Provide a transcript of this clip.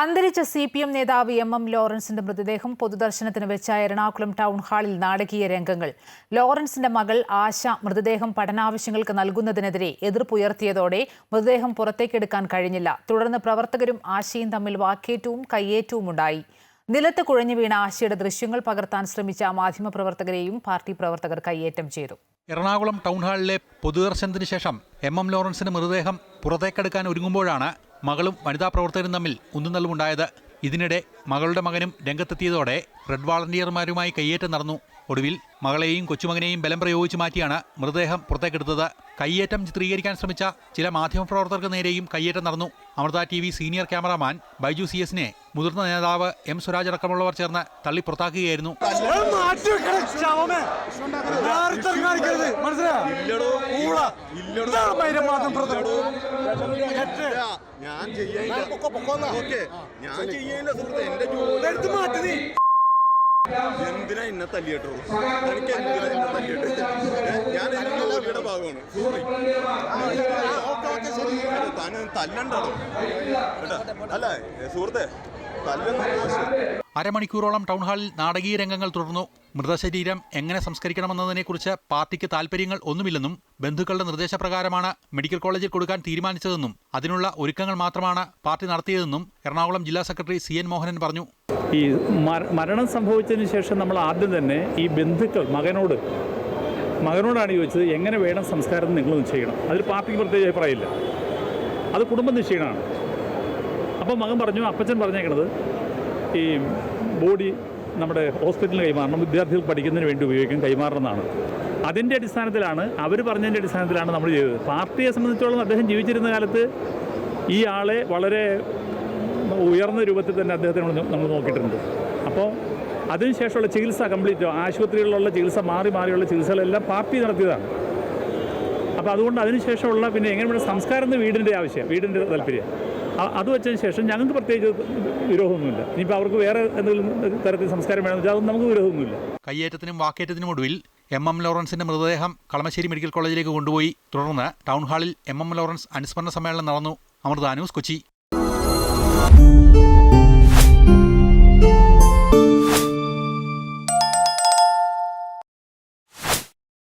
അന്തരിച്ച C P M നേതാവ് M M ലോറൻസിന്റെ മൃതദേഹം പൊതുദർശനത്തിന് വെച്ച എറണാകുളം ടൗൺ ഹാളിൽ നാടകീയ രംഗങ്ങൾ. ലോറൻസിന്റെ മകൾ ആശ മൃതദേഹം പഠനാവശ്യങ്ങൾക്ക് നൽകുന്നതിനെതിരെ എതിർപ്പുയർത്തിയതോടെ മൃതദേഹം പുറത്തേക്കെടുക്കാൻ കഴിഞ്ഞില്ല. തുടർന്ന് പ്രവർത്തകരും ആശയും തമ്മിൽ വാക്കേറ്റവും കയ്യേറ്റവും ഉണ്ടായി. നിലത്ത് കുഴഞ്ഞു വീണ ആശയുടെ ദൃശ്യങ്ങൾ പകർത്താൻ ശ്രമിച്ച മാധ്യമപ്രവർത്തകരെയും പാർട്ടി പ്രവർത്തകർ കയ്യേറ്റം ചെയ്തു. എറണാകുളം ടൗൺ ഹാളിലെ പൊതുദർശനത്തിന് ശേഷം എം എം ലോറൻസിന്റെ മൃതദേഹം പുറത്തേക്കെടുക്കാൻ ഒരുങ്ങുമ്പോഴാണ് മകളും വനിതാ പ്രവർത്തകരും തമ്മിൽ ഉന്തുനള്ളുമുണ്ടായത് ഇതിനിടെ മകളുടെ മകനും രംഗത്തെത്തിയതോടെ റെഡ് വാളണ്ടിയർമാരുമായി കയ്യേറ്റം നടന്നു. ഒടുവിൽ മകളെയും കൊച്ചുമകനെയും ബലം പ്രയോഗിച്ച് മാറ്റിയാണ് മൃതദേഹം പുറത്തേക്കെടുത്തത്. കയ്യേറ്റം ചിത്രീകരിക്കാൻ ശ്രമിച്ച ചില മാധ്യമ മാധ്യമപ്രവർത്തകർക്ക് നേരെയും കയ്യേറ്റം നടന്നു. Amrita T V senior cameraman Baiju C എസിനെ മുതിർന്ന നേതാവ് എം സ്വരാജ് അടക്കമുള്ളവർ ചേർന്ന് തള്ളി പുറത്താക്കുകയായിരുന്നു. ഞാൻ ചെയ്യില്ല ഞാൻ ചെയ്യില്ല സുഹൃത്തെ എന്റെ ജോലി എടുത്ത് മാറ്റി നീ. എന്തിനാ എന്നെ തല്ലിയിട്ടുള്ളൂ? എനിക്ക് എന്തിനാ എന്നെ തല്ലിയിട്ട്? ഞാൻ എന്റെ ജോലിയുടെ ഭാഗമാണ്. താൻ തല്ലണ്ടോ അല്ല സുഹൃത്തെ അരമണിക്കൂറോളം ടൗൺ ഹാളിൽ നാടകീയ രംഗങ്ങൾ തുടർന്നു. മൃതശരീരം എങ്ങനെ സംസ്കരിക്കണമെന്നതിനെക്കുറിച്ച് പാർട്ടിക്ക് താൽപ്പര്യങ്ങൾ ഒന്നുമില്ലെന്നും ബന്ധുക്കളുടെ നിർദ്ദേശപ്രകാരമാണ് മെഡിക്കൽ കോളേജിൽ കൊടുക്കാൻ തീരുമാനിച്ചതെന്നും അതിനുള്ള ഒരുക്കങ്ങൾ മാത്രമാണ് പാർട്ടി നടത്തിയതെന്നും എറണാകുളം ജില്ലാ സെക്രട്ടറി സി എൻ മോഹനൻ പറഞ്ഞു. ഈ മര- മരണം സംഭവിച്ചതിന് ശേഷം നമ്മൾ ആദ്യം തന്നെ ഈ ബന്ധുക്കൾ മകനോട് മകനോടാണ് ചോദിച്ചത് എങ്ങനെ വേണം സംസ്കാരം നിങ്ങൾ നിശ്ചയിക്കണം അതിൽ പാർട്ടിക്ക് പ്രത്യേക അഭിപ്രായമില്ല. അത് കുടുംബം നിശ്ചയമാണ്. അപ്പോൾ മകൻ പറഞ്ഞു അപ്പച്ചൻ പറഞ്ഞേക്കണത് ഈ ബോഡി നമ്മുടെ ഹോസ്പിറ്റലിൽ കൈമാറണം വിദ്യാർത്ഥികൾ പഠിക്കുന്നതിന് വേണ്ടി ഉപയോഗിക്കും കൈമാറണമെന്നാണ്. അതിന്റെ അടിസ്ഥാനത്തിലാണ് അവർ പറഞ്ഞതിന്റെ അടിസ്ഥാനത്തിലാണ് നമ്മൾ ചെയ്തത്. പാർട്ടിയെ സംബന്ധിച്ചോളം അദ്ദേഹം ജീവിച്ചിരുന്ന കാലത്ത് ഈ ആളെ വളരെ ഉയർന്ന രൂപത്തിൽ തന്നെ അദ്ദേഹത്തിന് നമ്മൾ നോക്കിയിട്ടുണ്ട്. അപ്പോൾ അതിനുശേഷമുള്ള ചികിത്സ കംപ്ലീറ്റ് ആശുപത്രികളിലുള്ള ചികിത്സ മാറി മാറിയുള്ള ചികിത്സകളെല്ലാം പാർട്ടി നടത്തിയതാണ്. അപ്പോൾ അതുകൊണ്ട് അതിനുശേഷമുള്ള പിന്നെ എങ്ങനെ വേണം സംസ്കാരം എന്ന വീടിന്റെ ആവശ്യം വീടിന്റെ താല്പര്യം. അത് വെച്ചതിന് ശേഷം ഞങ്ങൾക്ക് പ്രത്യേകിച്ച് വിരോധമൊന്നുമില്ല. ഇനിയിപ്പോൾ അവർക്ക് വേറെ എന്തെങ്കിലും തരത്തിൽ സംസ്കാരം വേണമെന്ന് വെച്ചാൽ അത് നമുക്ക് വിരോധമൊന്നുമില്ല. കയ്യേറ്റത്തിനും വാക്കേറ്റത്തിനും ഒടുവിൽ എം എം ലോറൻസിന്റെ മൃതദേഹം കളമശ്ശേരി മെഡിക്കൽ കോളേജിലേക്ക് കൊണ്ടുപോയി. തുടർന്ന് ടൗൺ ഹാളിൽ എം എം ലോറൻസ് അനുസ്മരണ സമ്മേളനം നടന്നു. അമൃത ന്യൂസ് കൊച്ചി. うん。